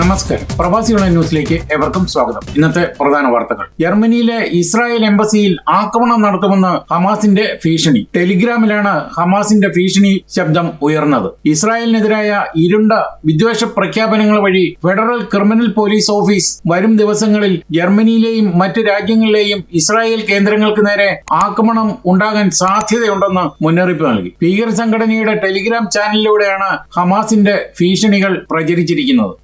നമസ്കാരം. പ്രവാസികളുടെ ന്യൂസിലേക്ക് ഏവർക്കും സ്വാഗതം. ഇന്നത്തെ പ്രധാന വാർത്തകൾ. ജർമ്മനിയിലെ ഇസ്രായേൽ എംബസിയിൽ ആക്രമണം നടത്തുമെന്ന് ഹമാസിന്റെ ഭീഷണി. ടെലിഗ്രാമിലാണ് ഹമാസിന്റെ ഭീഷണി ശബ്ദം ഉയർന്നത്. ഇസ്രായേലിനെതിരായ ഇരുണ്ട വിദ്വേഷ പ്രഖ്യാപനങ്ങൾ വഴി ഫെഡറൽ ക്രിമിനൽ പോലീസ് ഓഫീസ് വരും ദിവസങ്ങളിൽ ജർമ്മനിയിലെയും മറ്റ് രാജ്യങ്ങളിലെയും ഇസ്രായേൽ കേന്ദ്രങ്ങൾക്ക് നേരെ ആക്രമണം ഉണ്ടാകാൻ സാധ്യതയുണ്ടെന്ന് മുന്നറിയിപ്പ് നൽകി. ഭീകര സംഘടനയുടെ ടെലിഗ്രാം ചാനലിലൂടെയാണ് ഹമാസിന്റെ ഭീഷണികൾ പ്രചരിച്ചിരിക്കുന്നത്.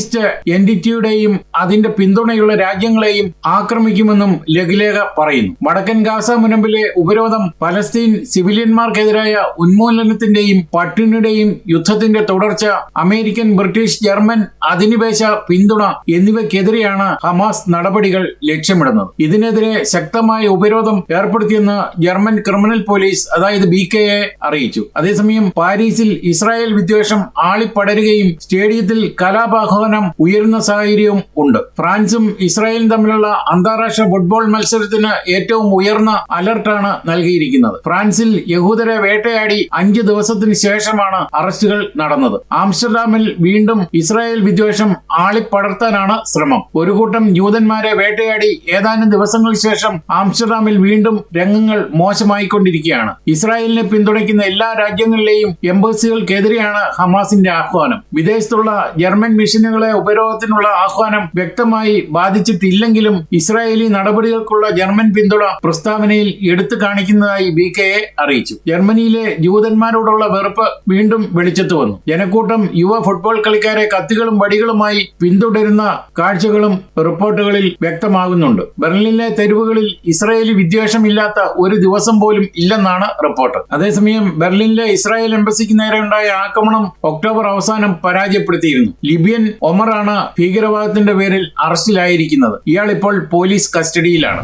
സയനിസ്റ്റ് എന്റിറ്റിയുടെയും അതിന്റെ പിന്തുണയുള്ള രാജ്യങ്ങളെയും ആക്രമിക്കുമെന്നും ലഘുലേഖ പറയുന്നു. വടക്കൻ ഗാസ മുനമ്പിലെ ഉപരോധം പലസ്തീൻ സിവിലിയന്മാർക്കെതിരായ ഉന്മൂലനത്തിന്റെയും പട്ടിണിയുടെയും യുദ്ധത്തിന്റെ തുടർച്ച അമേരിക്കൻ ബ്രിട്ടീഷ് ജർമ്മൻ അധിനിവേശ പിന്തുണ എന്നിവയ്ക്കെതിരെയാണ് ഹമാസ് നടപടികൾ ലക്ഷ്യമിടുന്നത്. ഇതിനെതിരെ ശക്തമായ ഉപരോധം ഏർപ്പെടുത്തിയെന്ന് ജർമ്മൻ ക്രിമിനൽ പോലീസ് അതായത് ബി കെ എ അറിയിച്ചു. അതേസമയം പാരീസിൽ ഇസ്രായേൽ വിദ്വേഷം ആളിപ്പടരുകയും സ്റ്റേഡിയത്തിൽ കലാപാഹ്വാനം ഉയരുന്ന സാഹചര്യവും ഉണ്ട്. ഫ്രാൻസും ഇസ്രായേലും തമ്മിലുള്ള അന്താരാഷ്ട്ര ഫുട്ബോൾ മത്സരത്തിന് ഏറ്റവും ഉയർന്ന അലർട്ടാണ് നൽകിയിരിക്കുന്നത്. ഫ്രാൻസിൽ യഹൂദരെ വേട്ടയാടി അഞ്ച് ദിവസത്തിന് ശേഷമാണ് അറസ്റ്റുകൾ നടന്നത്. ആംസ്റ്റർഡാമിൽ വീണ്ടും ഇസ്രായേൽ വിദ്വേഷം ആളിപ്പടർത്താനാണ് ശ്രമം. ഒരു കൂട്ടം ജൂതന്മാരെ വേട്ടയാടി ഏതാനും ദിവസങ്ങൾക്ക് ശേഷം ആംസ്റ്റർഡാമിൽ വീണ്ടും രംഗങ്ങൾ മോശമായിക്കൊണ്ടിരിക്കുകയാണ്. ഇസ്രായേലിനെ പിന്തുണയ്ക്കുന്ന എല്ലാ രാജ്യങ്ങളിലെയും എംബസികൾക്കെതിരെയാണ് ഹമാസിന്റെ ആഹ്വാനം. വിദേശത്തുള്ള ജർമ്മൻ മിഷനുകളെ ഉപരോധത്തിനുള്ള ആഹ്വാനം വ്യക്തമായി ബാധിച്ചിട്ടില്ലെങ്കിലും ഇസ്രായേലി നടപടികൾക്കുള്ള ജർമ്മൻ പിന്തുണ പ്രസ്താവനയിൽ എടുത്തു കാണിക്കുന്നതായി ബി കെ എ അറിയിച്ചു. ജർമ്മനിയിലെ ജൂതന്മാരോടുള്ള വെറുപ്പ് വീണ്ടും വെളിച്ചത്ത് വന്നു. ജനക്കൂട്ടം യുവ ഫുട്ബോൾ കളിക്കാരെ കത്തികളും വടികളുമായി പിന്തുടരുന്ന കാഴ്ചകളും റിപ്പോർട്ടുകളിൽ വ്യക്തമാകുന്നുണ്ട്. ബെർലിനിലെ തെരുവുകളിൽ ഇസ്രായേലി വിദ്വേഷമില്ലാത്ത ഒരു ദിവസം പോലും ഇല്ലെന്നാണ് റിപ്പോർട്ട്. അതേസമയം ബെർലിനിലെ ഇസ്രായേൽ എംബസിക്ക് നേരെ ഉണ്ടായ ആക്രമണം ഒക്ടോബർ അവസാനം പരാജയപ്പെടുത്തിയിരുന്നു. ലിബിയൻ ഒമറാണ് ഭീകരവാദത്തിന്റെ പേരിൽ അറസ്റ്റിലായിരിക്കുന്നത്. ഇയാൾ ഇപ്പോൾ പോലീസ് കസ്റ്റഡിയിലാണ്.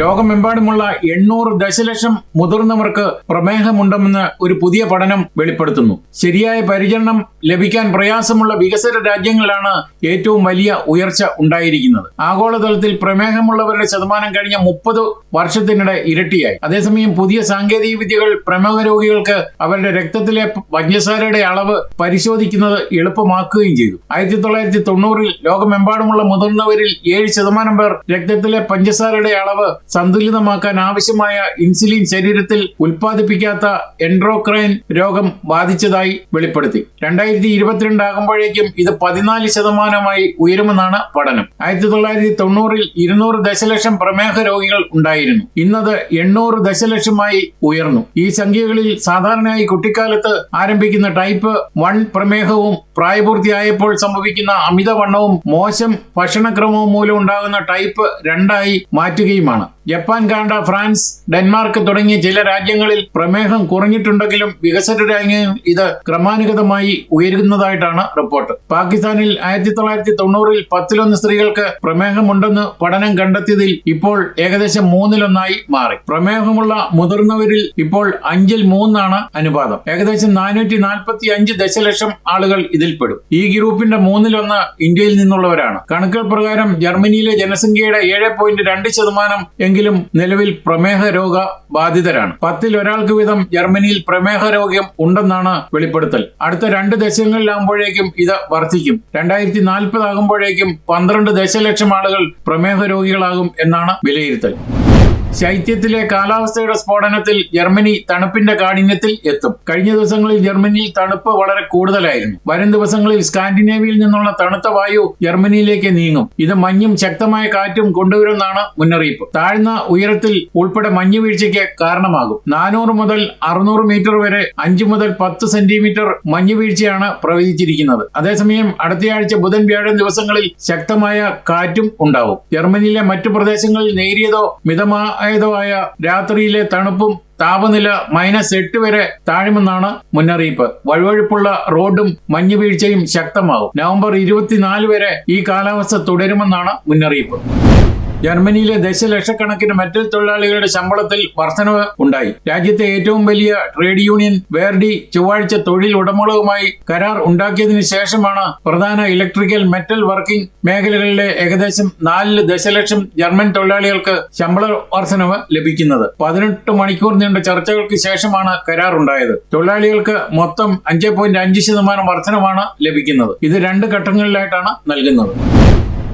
ലോകമെമ്പാടുമുള്ള എണ്ണൂറ് ദശലക്ഷം മുതിർന്നവർക്ക് പ്രമേഹമുണ്ടെന്ന് ഒരു പുതിയ പഠനം വെളിപ്പെടുത്തുന്നു. ശരിയായ പരിചരണം ലഭിക്കാൻ പ്രയാസമുള്ള വികസന രാജ്യങ്ങളിലാണ് ഏറ്റവും വലിയ ഉയർച്ച ഉണ്ടായിരിക്കുന്നത്. ആഗോളതലത്തിൽ പ്രമേഹമുള്ളവരുടെ ശതമാനം കഴിഞ്ഞ മുപ്പത് വർഷത്തിനിടെ ഇരട്ടിയായി. അതേസമയം പുതിയ സാങ്കേതിക വിദ്യകൾ പ്രമേഹ രോഗികൾക്ക് അവരുടെ രക്തത്തിലെ പഞ്ചസാരയുടെ അളവ് പരിശോധിക്കുന്നത് എളുപ്പമാക്കുകയും ചെയ്തു. ആയിരത്തി തൊള്ളായിരത്തി തൊണ്ണൂറിൽ ലോകമെമ്പാടുമുള്ള മുതിർന്നവരിൽ ഏഴ് ശതമാനം പേർ രക്തത്തിലെ പഞ്ചസാരയുടെ അളവ് സന്തുലിതമാക്കാൻ ആവശ്യമായ ഇൻസുലിൻ ശരീരത്തിൽ ഉൽപ്പാദിപ്പിക്കാത്ത എൻഡ്രോക്രൈൻ രോഗം ബാധിച്ചതായി വെളിപ്പെടുത്തി. രണ്ടായിരത്തി ഇരുപത്തിരണ്ട് ആകുമ്പോഴേക്കും ഇത് പതിനാല് ശതമാനമായി ഉയരുമെന്നാണ് പഠനം. ആയിരത്തി തൊള്ളായിരത്തി തൊണ്ണൂറിൽ ഇരുന്നൂറ് ദശലക്ഷം പ്രമേഹ രോഗികൾ ഉണ്ടായിരുന്നു. ഇന്നത് എണ്ണൂറ് ദശലക്ഷമായി ഉയർന്നു. ഈ സംഖ്യകളിൽ സാധാരണയായി കുട്ടിക്കാലത്ത് ആരംഭിക്കുന്ന ടൈപ്പ് വൺ പ്രമേഹവും പ്രായപൂർത്തിയായപ്പോൾ സംഭവിക്കുന്ന അമിതവണ്ണവും മോശം ഭക്ഷണക്രമവും മൂലം ഉണ്ടാകുന്ന ടൈപ്പ് രണ്ടായി മാറ്റുകയുമാണ്. ജപ്പാൻ കാനഡ ഫ്രാൻസ് ഡെൻമാർക്ക് തുടങ്ങിയ ചില രാജ്യങ്ങളിൽ പ്രമേഹം കുറഞ്ഞിട്ടുണ്ടെങ്കിലും വികസന രാജ്യങ്ങളിൽ ഇത് ക്രമാനുഗതമായി ഉയരുന്നതായിട്ടാണ് റിപ്പോർട്ട്. പാകിസ്ഥാനിൽ ആയിരത്തി തൊള്ളായിരത്തി തൊണ്ണൂറിൽ പത്തിലൊന്ന് സ്ത്രീകൾക്ക് പ്രമേഹമുണ്ടെന്ന് പഠനം കണ്ടെത്തിയതിൽ ഇപ്പോൾ ഏകദേശം മൂന്നിലൊന്നായി മാറി. പ്രമേഹമുള്ള മുതിർന്നവരിൽ ഇപ്പോൾ അഞ്ചിൽ മൂന്നാണ് അനുപാതം. ഏകദേശം നാനൂറ്റി നാൽപ്പത്തി അഞ്ച് ദശലക്ഷം ആളുകൾ ഇതിൽപ്പെടും ഈ ഗ്രൂപ്പിന്റെ മൂന്നിലൊന്ന് ഇന്ത്യയിൽ നിന്നുള്ളവരാണ്. കണക്കുകൾ പ്രകാരം ജർമ്മനിയിലെ ജനസംഖ്യയുടെ ഏഴ് പോയിന്റ് രണ്ട് ശതമാനം എങ്കിലും നിലവിൽ പ്രമേഹ രോഗ ബാധിതരാണ്. പത്തിൽ ഒരാൾക്ക് വീതം ജർമ്മനിയിൽ പ്രമേഹ രോഗം ഉണ്ടെന്നാണ് വെളിപ്പെടുത്തൽ. അടുത്ത രണ്ട് ദശകങ്ങളിലാകുമ്പോഴേക്കും ഇത് വർദ്ധിക്കും. രണ്ടായിരത്തി നാൽപ്പതാകുമ്പോഴേക്കും പന്ത്രണ്ട് ദശലക്ഷം ആളുകൾ പ്രമേഹ രോഗികളാകും എന്നാണ് വിലയിരുത്തൽ. ശൈത്യത്തിലെ കാലാവസ്ഥയുടെ സ്ഫോടനത്തിൽ ജർമ്മനി തണുപ്പിന്റെ കാഠിന്യത്തിൽ എത്തും. കഴിഞ്ഞ ദിവസങ്ങളിൽ ജർമ്മനിയിൽ തണുപ്പ് വളരെ കൂടുതലായിരുന്നു. വരും ദിവസങ്ങളിൽ സ്കാൻഡിനേവിയയിൽ നിന്നുള്ള തണുത്ത വായു ജർമ്മനിയിലേക്ക് നീങ്ങും. ഇത് മഞ്ഞും ശക്തമായ കാറ്റും കൊണ്ടുവരുമെന്നാണ് മുന്നറിയിപ്പ്. താഴ്ന്ന ഉയരത്തിൽ ഉൾപ്പെടെ മഞ്ഞു വീഴ്ചയ്ക്ക് കാരണമാകും. നാനൂറ് മുതൽ അറുന്നൂറ് മീറ്റർ വരെ അഞ്ച് മുതൽ പത്ത് സെന്റിമീറ്റർ മഞ്ഞു വീഴ്ചയാണ് പ്രവചിച്ചിരിക്കുന്നത്. അതേസമയം അടുത്തയാഴ്ച ബുധൻ വ്യാഴം ദിവസങ്ങളിൽ ശക്തമായ കാറ്റും ഉണ്ടാവും. ജർമ്മനിയിലെ മറ്റു പ്രദേശങ്ങളിൽ നേരിയതോ മിതമായതോ ആയ രാത്രിയിലെ തണുപ്പും താപനില മൈനസ് എട്ട് വരെ താഴുമെന്നാണ് മുന്നറിയിപ്പ്. വഴുവഴുപ്പുള്ള റോഡും മഞ്ഞുവീഴ്ചയും ശക്തമാകും നവംബർ ഇരുപത്തിനാല് വരെ ഈ കാലാവസ്ഥ തുടരുമെന്നാണ് മുന്നറിയിപ്പ്. ജർമ്മനിയിലെ ദശലക്ഷക്കണക്കിന് മെറ്റൽ തൊഴിലാളികളുടെ ശമ്പളത്തിൽ വർധനവ് ഉണ്ടായി. രാജ്യത്തെ ഏറ്റവും വലിയ ട്രേഡ് യൂണിയൻ വേർഡി ചൊവ്വാഴ്ച തൊഴിൽ ഉടമകളുമായി കരാർ ഉണ്ടാക്കിയതിനു ശേഷമാണ് പ്രധാന ഇലക്ട്രിക്കൽ മെറ്റൽ വർക്കിംഗ് മേഖലകളിലെ ഏകദേശം നാല് ദശലക്ഷം ജർമ്മൻ തൊഴിലാളികൾക്ക് ശമ്പള വർധനവ് ലഭിക്കുന്നത്. പതിനെട്ട് മണിക്കൂർ നീണ്ട ചർച്ചകൾക്ക് ശേഷമാണ് കരാർ ഉണ്ടായത്. തൊഴിലാളികൾക്ക് മൊത്തം അഞ്ച് പോയിന്റ് അഞ്ച് ശതമാനം വർധനമാണ് ലഭിക്കുന്നത്. ഇത് രണ്ട് ഘട്ടങ്ങളിലായിട്ടാണ് നൽകുന്നത്.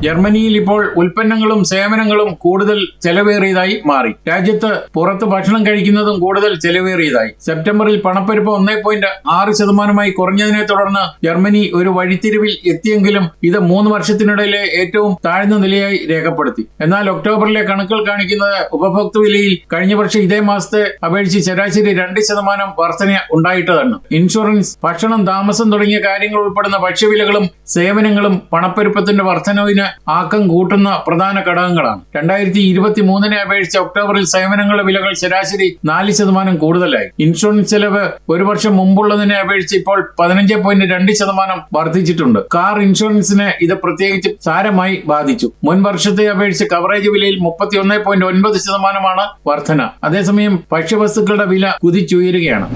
ജർമ്മനിയിൽ ഇപ്പോൾ ഉൽപ്പന്നങ്ങളും സേവനങ്ങളും കൂടുതൽ ചെലവേറിയതായി മാറി. രാജ്യത്ത് പുറത്ത് ഭക്ഷണം കഴിക്കുന്നതും കൂടുതൽ ചെലവേറിയതായി. സെപ്റ്റംബറിൽ പണപ്പെരുപ്പ് ഒന്നേ പോയിന്റ് ആറ് ശതമാനമായി കുറഞ്ഞതിനെ തുടർന്ന് ജർമ്മനി ഒരു വഴിത്തിരിവിൽ എത്തിയെങ്കിലും ഇത് മൂന്ന് വർഷത്തിനിടയിലെ ഏറ്റവും താഴ്ന്ന നിലയായി രേഖപ്പെടുത്തി. എന്നാൽ ഒക്ടോബറിലെ കണക്കുകൾ കാണിക്കുന്നത് ഉപഭോക്തൃ വിലയിൽ കഴിഞ്ഞ വർഷം ഇതേ മാസത്തെ അപേക്ഷിച്ച് ശരാശരി രണ്ട് ശതമാനം വർധന ഉണ്ടായിട്ടതാണ്. ഇൻഷുറൻസ് ഭക്ഷണം താമസം തുടങ്ങിയ കാര്യങ്ങൾ ഉൾപ്പെടുന്ന ഭക്ഷ്യവിലകളും സേവനങ്ങളും പണപ്പെരുപ്പത്തിന്റെ വർധനവിന് ആക്കം കൂട്ടുന്ന പ്രധാന ഘടകങ്ങളാണ്. രണ്ടായിരത്തി ഇരുപത്തി മൂന്നിനെ അപേക്ഷിച്ച് ഒക്ടോബറിൽ സേവനങ്ങളുടെ വിലകൾ ശരാശരി നാല് ശതമാനം കൂടുതലായി. ഇൻഷുറൻസ് ചെലവ് ഒരു വർഷം മുമ്പുള്ളതിനെ അപേക്ഷിച്ച് ഇപ്പോൾ പതിനഞ്ച് പോയിന്റ് രണ്ട് ശതമാനം വർദ്ധിച്ചിട്ടുണ്ട്. കാർ ഇൻഷുറൻസിനെ ഇത് പ്രത്യേകിച്ച് സാരമായി ബാധിച്ചു. മുൻ വർഷത്തെ അപേക്ഷിച്ച് കവറേജ് വിലയിൽ മുപ്പത്തി ഒന്ന് പോയിന്റ് ഒൻപത് ശതമാനമാണ് വർധന. അതേസമയം ഭക്ഷ്യവസ്തുക്കളുടെ വില കുതിച്ചുയരുകയാണ്.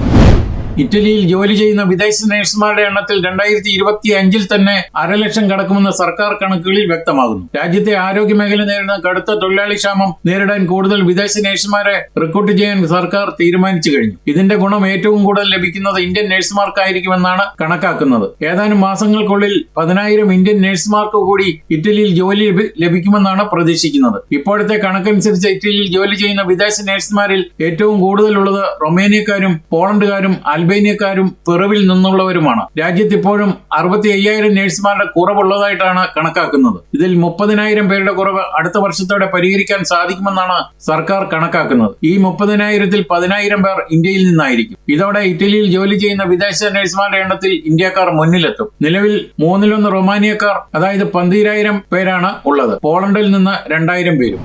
ഇറ്റലിയിൽ ജോലി ചെയ്യുന്ന വിദേശ നഴ്സുമാരുടെ എണ്ണത്തിൽ രണ്ടായിരത്തി ഇരുപത്തി അഞ്ചിൽ തന്നെ അരലക്ഷം കടക്കുമെന്ന് സർക്കാർ കണക്കുകളിൽ വ്യക്തമാകുന്നു. രാജ്യത്തെ ആരോഗ്യ മേഖല നേരിടുന്ന കടുത്ത തൊഴിലാളി ക്ഷാമം നേരിടാൻ കൂടുതൽ വിദേശ നഴ്സുമാരെ റിക്രൂട്ട് ചെയ്യാൻ സർക്കാർ തീരുമാനിച്ചു കഴിഞ്ഞു. ഇതിന്റെ ഗുണം ഏറ്റവും കൂടുതൽ ലഭിക്കുന്നത് ഇന്ത്യൻ നഴ്സുമാർക്കായിരിക്കുമെന്നാണ് കണക്കാക്കുന്നത്. ഏതാനും മാസങ്ങൾക്കുള്ളിൽ പതിനായിരം ഇന്ത്യൻ നഴ്സുമാർക്ക് കൂടി ഇറ്റലിയിൽ ജോലി ലഭിക്കുമെന്നാണ് പ്രതീക്ഷിക്കുന്നത്. ഇപ്പോഴത്തെ കണക്കനുസരിച്ച് ഇറ്റലിയിൽ ജോലി ചെയ്യുന്ന വിദേശ നഴ്സുമാരിൽ ഏറ്റവും കൂടുതലുള്ളത് റൊമേനിയക്കാരും പോളണ്ടുകാരും അൽബേനിയക്കാരും പിറവിൽ നിന്നുള്ളവരുമാണ്. രാജ്യത്ത് ഇപ്പോഴും അറുപത്തി അയ്യായിരം നഴ്സുമാരുടെ കുറവുള്ളതായിട്ടാണ് കണക്കാക്കുന്നത്. ഇതിൽ മുപ്പതിനായിരം പേരുടെ കുറവ് അടുത്ത വർഷത്തോടെ പരിഹരിക്കാൻ സാധിക്കുമെന്നാണ് സർക്കാർ കണക്കാക്കുന്നത്. ഈ മുപ്പതിനായിരത്തിൽ പതിനായിരം പേർ ഇന്ത്യയിൽ നിന്നായിരിക്കും. ഇതോടെ ഇറ്റലിയിൽ ജോലി ചെയ്യുന്ന വിദേശ നഴ്സുമാരുടെ എണ്ണത്തിൽ ഇന്ത്യക്കാർ മുന്നിലെത്തും. നിലവിൽ മൂന്നിലൊന്ന് റൊമാനിയക്കാർ അതായത് പന്തീരായിരം പേരാണ് ഉള്ളത്. പോളണ്ടിൽ നിന്ന് രണ്ടായിരം പേരും.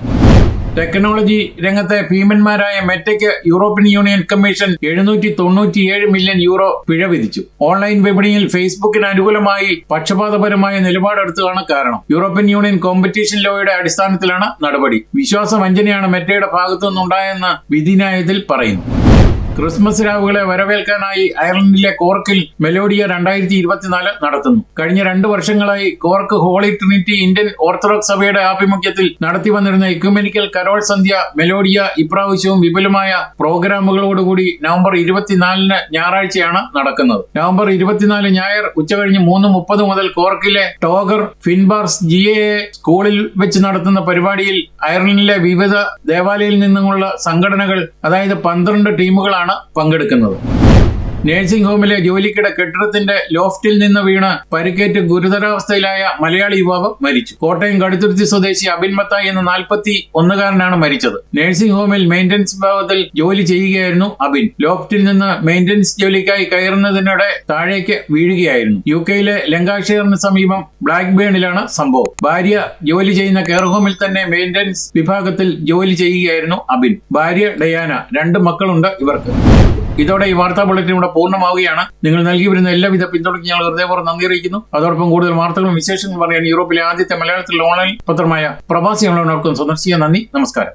ടെക്നോളജി രംഗത്തെ ഭീമന്മാരായ മെറ്റയ്ക്ക് യൂറോപ്യൻ യൂണിയൻ കമ്മീഷൻ എഴുന്നൂറ്റി തൊണ്ണൂറ്റിയേഴ് മില്യൺ യൂറോ പിഴ വിധിച്ചു. ഓൺലൈൻ വിപണിയിൽ ഫേസ്ബുക്കിന് അനുകൂലമായി പക്ഷപാതപരമായ നിലപാടെടുത്തതാണ് കാരണം. യൂറോപ്യൻ യൂണിയൻ കോമ്പറ്റീഷൻ ലോയുടെ അടിസ്ഥാനത്തിലാണ് നടപടി. വിശ്വാസവഞ്ചനയാണ് മെറ്റയുടെ ഭാഗത്തുനിന്നുണ്ടായെന്ന് വിധിന്യായത്തിൽ പറയുന്നു. ക്രിസ്മസ് രാവുകളെ വരവേൽക്കാനായി അയർലൻഡിലെ കോർക്കിൽ മെലോഡിയ രണ്ടായിരത്തി ഇരുപത്തിനാല് നടത്തുന്നു. കഴിഞ്ഞ രണ്ടു വർഷങ്ങളായി Cork Holy Trinity Indian Orthodox സഭയുടെ ആഭിമുഖ്യത്തിൽ നടത്തി വന്നിരുന്ന ഇക്യുമെനിക്കൽ കരോൾ സന്ധ്യ മെലോഡിയ ഇപ്രാവശ്യവും വിപുലമായ പ്രോഗ്രാമുകളോടുകൂടി നവംബർ ഇരുപത്തിനാലിന് ഞായറാഴ്ചയാണ് നടക്കുന്നത്. നവംബർ ഇരുപത്തിനാല് ഞായർ ഉച്ചകഴിഞ്ഞ് മൂന്ന് മുപ്പത് മുതൽ കോർക്കിലെ ടോഗർ ഫിൻബാർസ് ജി എ സ്കൂളിൽ വെച്ച് നടത്തുന്ന പരിപാടിയിൽ അയർലൻഡിലെ വിവിധ ദേവാലയങ്ങളിൽ നിന്നുമുള്ള സംഘടനകൾ അതായത് പന്ത്രണ്ട് ടീമുകളാണ് പങ്കെടുക്കുന്നത്. നഴ്സിംഗ് ഹോമിലെ ജോലിക്കിടെ കെട്ടിടത്തിന്റെ ലോഫ്റ്റിൽ നിന്ന് വീണ് പരിക്കേറ്റ് ഗുരുതരാവസ്ഥയിലായ മലയാളി യുവാവ് മരിച്ചു. കോട്ടയം കടുത്തുരുത്തി സ്വദേശി അബിൻ മത്തായി എന്ന നാൽപ്പത്തി ഒന്നുകാരനാണ് മരിച്ചത്. നഴ്സിംഗ് ഹോമിൽ മെയിന്റനൻസ് വിഭാഗത്തിൽ ജോലി ചെയ്യുകയായിരുന്നു അബിൻ. ലോഫ്റ്റിൽ നിന്ന് മെയിന്റനൻസ് ജോലിക്കായി കയറുന്നതിനിടെ താഴേക്ക് വീഴുകയായിരുന്നു. യു കെയിലെ ലങ്കാഷെയറിന് സമീപം ബ്ലാക്ക് ബേണിലാണ് സംഭവം. ഭാര്യ ജോലി ചെയ്യുന്ന കെയർ ഹോമിൽ തന്നെ മെയിന്റനൻസ് വിഭാഗത്തിൽ ജോലി ചെയ്യുകയായിരുന്നു അബിൻ. ഭാര്യ ഡയാന രണ്ട് മക്കളുണ്ട് ഇവർക്ക്. ഇതോടെ ഈ വാർത്താ ബുള്ളറ്റിൻ ഇവിടെ പൂർണമാവുകയാണ്. നിങ്ങൾ നൽകി വരുന്ന എല്ലാവിധ പിന്തുണയ്ക്ക് ഞങ്ങൾ ഹൃദയപൂർവം നന്ദി അറിയിക്കുന്നു. അതോടൊപ്പം കൂടുതൽ വാർത്തകളും വിശേഷങ്ങളും പറയാൻ യൂറോപ്പിലെ ആദ്യത്തെ മലയാളത്തിലെ ഓൺലൈൻ പത്രമായ പ്രവാസി സന്ദർശിക്കാൻ നന്ദി. നമസ്കാരം.